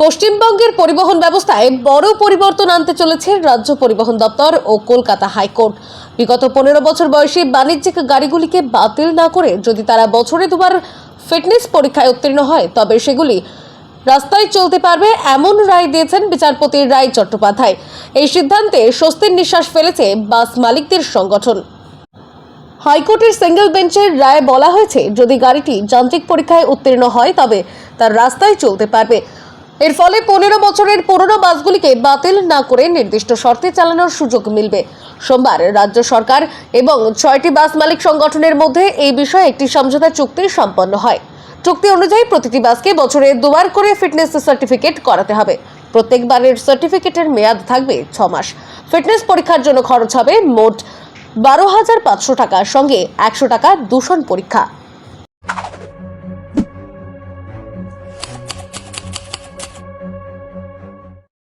পশ্চিমবঙ্গের পরিবহন ব্যবস্থায় বড় পরিবর্তন আনতে চলেছে রাজ্য পরিবহন দপ্তর ও কলকাতা হাইকোর্ট। বিগত পনেরো বছর বয়সী বাণিজ্যিক গাড়িগুলিকে বাতিল না করে যদি তারা বছরে দুবার ফিটনেস পরীক্ষায় উত্তীর্ণ হয়, তবে সেগুলি রাস্তায় চলতে পারবে এমন রায় দিয়েছেন বিচারপতি রায় চট্টোপাধ্যায়। এই সিদ্ধান্তে স্বস্তির নিঃশ্বাস ফেলেছে বাস মালিকদের সংগঠন। হাইকোর্টের সিঙ্গেল বেঞ্চের রায়ে বলা হয়েছে, যদি গাড়িটি যান্ত্রিক পরীক্ষায় উত্তীর্ণ হয়, তবে তার রাস্তায় চলতে পারবে। এর ফলে পনেরো বছরের পুরনো বাসগুলিকে বাতিল না করে নির্দিষ্ট শর্তে চালানোর সুযোগ মিলবে। সোমবার রাজ্য সরকার এবং ছয়টি বাস মালিক সংগঠনের মধ্যে এই বিষয়ে একটি সমঝোতা চুক্তি সম্পন্ন হয়। চুক্তি অনুযায়ী প্রতিটি বাসকে বছরে দুবার করে ফিটনেস সার্টিফিকেট করাতে হবে। প্রত্যেকবারের সার্টিফিকেটের মেয়াদ থাকবে ছ মাস। ফিটনেস পরীক্ষার জন্য খরচ হবে মোট বারো হাজার পাঁচশো টাকার সঙ্গে একশো টাকা দূষণ পরীক্ষা।